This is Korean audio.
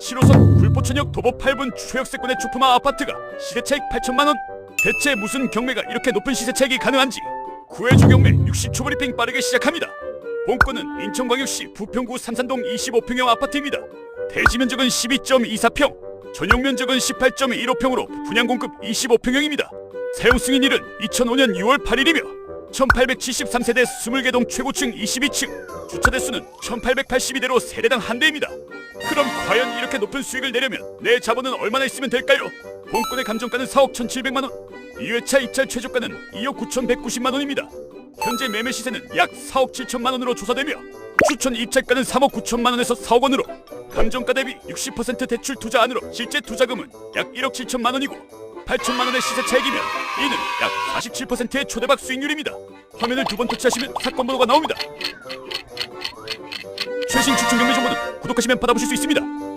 7호선 굴포천역 도보 8분 최역세권의 초품화 아파트가 시세차익 8천만 원. 대체 무슨 경매가 이렇게 높은 시세차익이 가능한지 9회주 경매 60초 브리핑 빠르게 시작합니다. 본건은 인천광역시 부평구 삼산동 25평형 아파트입니다. 대지 면적은 12.24평, 전용 면적은 18.15평으로 분양 공급 25평형입니다. 사용 승인일은 2005년 6월 8일이며 1873세대 20개 동 최고층 22층, 주차 대수는 1882대로 세대당 한 대입니다. 그럼 과연 이렇게 높은 수익을 내려면 내 자본은 얼마나 있으면 될까요? 본건의 감정가는 4억 1,700만 원, 2회차 입찰 최저가는 2억 9,190만 원입니다. 현재 매매 시세는 약 4억 7천만 원으로 조사되며 추천 입찰가는 3억 9천만 원에서 4억 원으로 감정가 대비 60% 대출 투자 안으로 실제 투자금은 약 1억 7천만 원이고 8천만 원의 시세 차익이면 이는 약 47%의 초대박 수익률입니다. 화면을 두 번 터치하시면 사건 번호가 나옵니다. 최신 추천 경매 정보는 구독하시면 받아보실 수 있습니다.